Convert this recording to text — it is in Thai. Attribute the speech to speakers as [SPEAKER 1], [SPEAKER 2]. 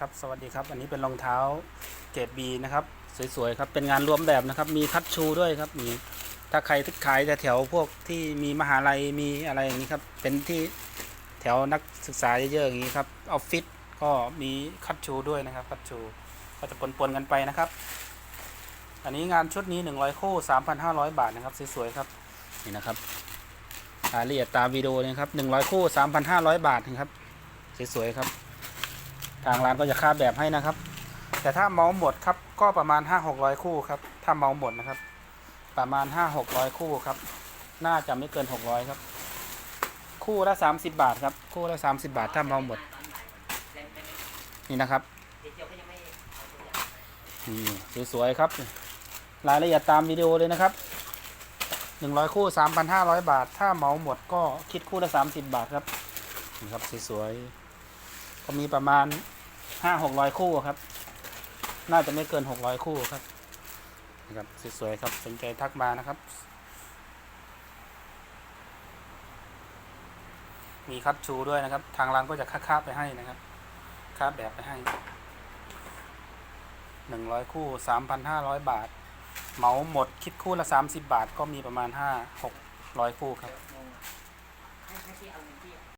[SPEAKER 1] ครับสวัสดีครับ อันนี้เป็นรองเท้าเกรดบีนะครับสวยๆครับเป็นงานรวมแบบนะครับ มีคัดชูด้วยครับมีถ้าใครที่ขายแถวพวกที่มีมหาลัยมีอะไรอย่างนี้ครับเป็นที่แถวนักศึกษาเยอะๆอย่างนี้ครับออฟฟิศก็มีคัดชูด้วยนะครับคัดชูก็จะปนๆกันไปนะครับ อันนี้งานชุดนี้ 100 คู่ 3,500 บาทนะครับสวยๆครับนี่นะครับรายละเอียดตามวิดีโอเลยครับ100 คู่ 3,500 บาทนะครับสวยๆครับ ทางร้านก็จะค่าแบบให้นะครับ แต่ถ้าเมาหมดครับก็ประมาณ 5 6 0 0 คู่ครับ ถ้าเมาหมดนะครับ ประมาณ 5 6 0 0 คู่ครับ น่าจะไม่เกิน 600 ครับ คู่ละ 30 บาทครับ คู่ละ 30 บาทถ้าเมาหมด นี่นะครับนี่สวยๆครับ รายละเอียดตามวิดีโอเลยนะครับ100 คู่ 3,500 บาท ถ้าเมาหมดก็คิดคู่ละ 30 บาทครับ นี่ครับสวยๆก็มีประมาณ ห้าหกร้อยคู่ครับ น่าจะไม่เกินหกร้อยคู่ครับนะครับสวยๆครับสนใจทักมานะครับ มีคัดชูด้วยนะครับ ทางร้านก็จะค่าๆไปให้นะครับค่าแบบไปให้หนึ่งร้อยคู่สามพันห้าร้อยบาท เหมาหมดคิดคู่ละสามสิบบาทก็มีประมาณห้าหกร้อยคู่ครับ